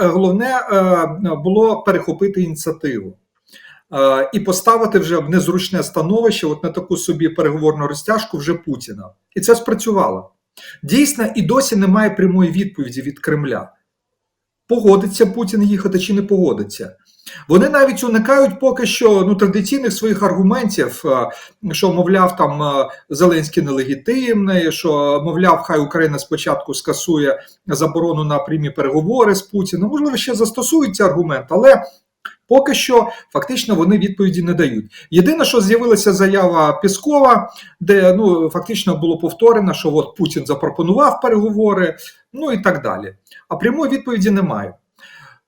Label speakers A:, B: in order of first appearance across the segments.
A: головне е, було перехопити ініціативу. е, І поставити вже в незручне становище, от на таку собі переговорну розтяжку вже Путіна. І це спрацювало. Дійсно, і досі немає прямої відповіді від Кремля. Погодиться Путін їхати чи не погодиться. Вони навіть уникають поки що ну, традиційних своїх аргументів, е, що, мовляв, там е, Зеленський нелегітимний, що, мовляв, хай Україна спочатку скасує заборону на прямі переговори з Путіним. Можливо, ще застосують ці аргумент, але поки що фактично вони відповіді не дають. Єдине, що з'явилася заява Піскова, де ну фактично було повторено, що от Путін запропонував переговори, ну і так далі. А прямої відповіді немає.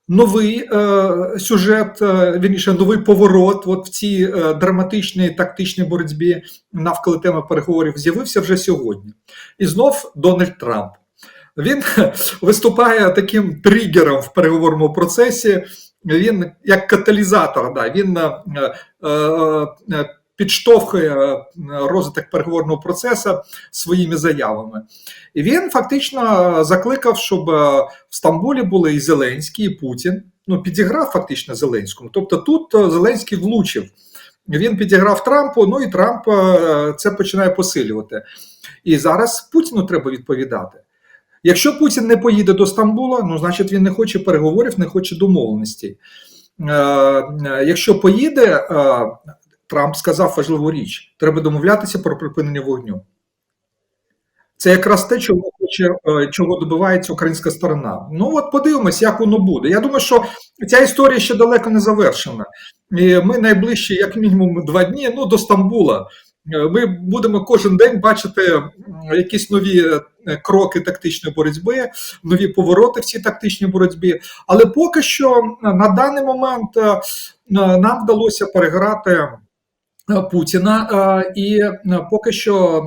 A: Новий е, сюжет, е, вірніше, новий поворот от в цій е, драматичній тактичній боротьбі навколо теми переговорів з'явився вже сьогодні. І знов Дональд Трамп. Він виступає таким тригером в переговорному процесі. Він як каталізатор, да, він е, е, е, підштовхує розвиток переговорного процесу своїми заявами. І він фактично закликав, щоб е, в Стамбулі були і Зеленський, і Путін. Ну, підіграв фактично Зеленському. Тобто тут е, Зеленський влучив. Він підіграв Трампу, ну і Трамп е, це починає посилювати. І зараз Путіну треба відповідати. Якщо Путін не поїде до Стамбула, ну значить він не хоче переговорів, не хоче домовленостей. Е, е, Якщо поїде, е, Трамп сказав важливу річ: треба домовлятися про припинення вогню. Це якраз те, чого хоче, е, чого добивається українська сторона. Ну от подивимось, як воно буде. Я думаю, що ця історія ще далеко не завершена. І ми найближчі, як мінімум, два дні ну, до Стамбула. Е, Ми будемо кожен день бачити якісь нові е, кроки тактичної боротьби, нові повороти в цій тактичній боротьбі. Але поки що на даний момент нам вдалося переграти. Е, Путіна е, і е, поки що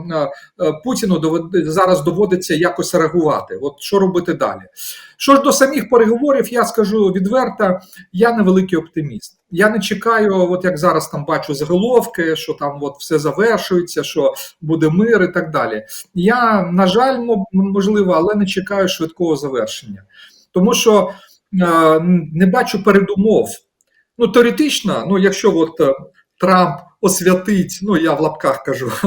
A: Путіну зараз доводиться якось реагувати. От що робити далі? Що ж до самих переговорів, я скажу відверто, я не великий оптиміст. Я не чекаю, от як зараз там бачу заголовки, що там от все завершується, що буде мир і так далі. Я, на жаль, можливо, але не чекаю швидкого завершення, тому що не бачу передумов. Ну, теоретично, ну, якщо от Трамп освятить, ну я в лапках кажу,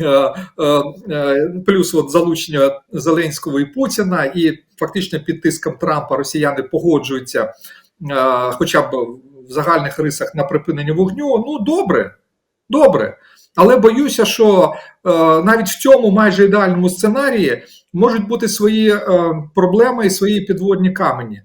A: е, е, е, плюс от залучення Зеленського і Путіна, і фактично під тиском Трампа росіяни погоджуються, хоча б в загальних рисах на припинення вогню. Ну, добре, добре. Але боюся, що навіть в цьому майже ідеальному сценарії можуть бути свої проблеми і свої підводні камені.